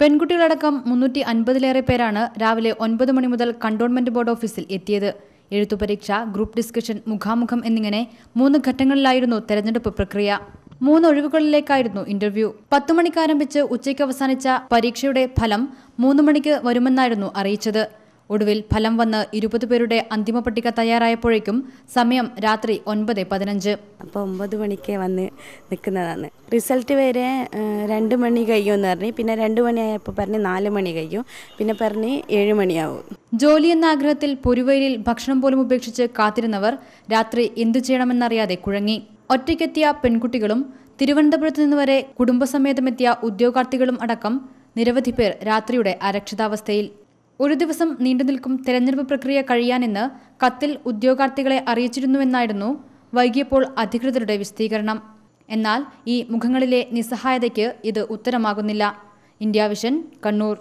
പെൺകുട്ടികളടക്കം മുന്നൂറ്റി അൻപതിലേറെ പേരാണ് രാവിലെ ഒൻപത് മണി മുതൽ കണ്ടോൺമെന്റ് ബോർഡ് ഓഫീസിൽ എത്തിയത്. എഴുത്തു പരീക്ഷ ഗ്രൂപ്പ് ഡിസ്കഷൻ മുഖാമുഖം എന്നിങ്ങനെ മൂന്ന് ഘട്ടങ്ങളിലായിരുന്നു തെരഞ്ഞെടുപ്പ് പ്രക്രിയ. മൂന്ന് ഒഴിവുകളിലേക്കായിരുന്നു ഇന്റർവ്യൂ. പത്തു മണിക്ക് ആരംഭിച്ച് ഉച്ചയ്ക്ക് അവസാനിച്ച പരീക്ഷയുടെ ഫലം മൂന്ന് മണിക്ക് വരുമെന്നായിരുന്നു അറിയിച്ചത്. ഒടുവിൽ ഫലം വന്ന് ഇരുപത് പേരുടെ അന്തിമ പട്ടിക തയ്യാറായപ്പോഴേക്കും സമയം രാത്രി ഒൻപത് പതിനഞ്ച്. അപ്പോൾ ഒമ്പത് മണിക്ക് വന്ന് നിൽക്കുന്നതാണ്. റിസൾട്ട് വരെ രണ്ട് മണി കഴിയുമെന്ന് പറഞ്ഞ്. പിന്നെ രണ്ട് മണിയായപ്പോൾ പറഞ്ഞ് നാല് മണി കഴിയും. പിന്നെ പറഞ്ഞ് ഏഴ് മണിയാവും. ജോലി എന്ന ആഗ്രഹത്തിൽ പൊരുവയിലിൽ ഭക്ഷണം പോലും ഉപേക്ഷിച്ച് കാത്തിരുന്നവർ രാത്രി എന്തു ചെയ്യണമെന്നറിയാതെ കുഴങ്ങി. ഒറ്റയ്ക്കെത്തിയ പെൺകുട്ടികളും തിരുവനന്തപുരത്ത് നിന്ന് വരെ കുടുംബസമേതമെത്തിയ ഉദ്യോഗാർത്ഥികളും അടക്കം നിരവധി പേർ രാത്രിയുടെ അരക്ഷിതാവസ്ഥയിൽ. ഒരു ദിവസം നീണ്ടുനിൽക്കും തെരഞ്ഞെടുപ്പ് പ്രക്രിയ കഴിയാനെന്ന് കത്തിൽ ഉദ്യോഗാർത്ഥികളെ അറിയിച്ചിരുന്നുവെന്നായിരുന്നു വൈകിയപ്പോൾ അധികൃതരുടെ വിശദീകരണം. എന്നാൽ ഈ മുഖങ്ങളിലെ നിസ്സഹായതയ്ക്ക് ഇത് ഉത്തരമാകുന്നില്ല. India vision Kannur.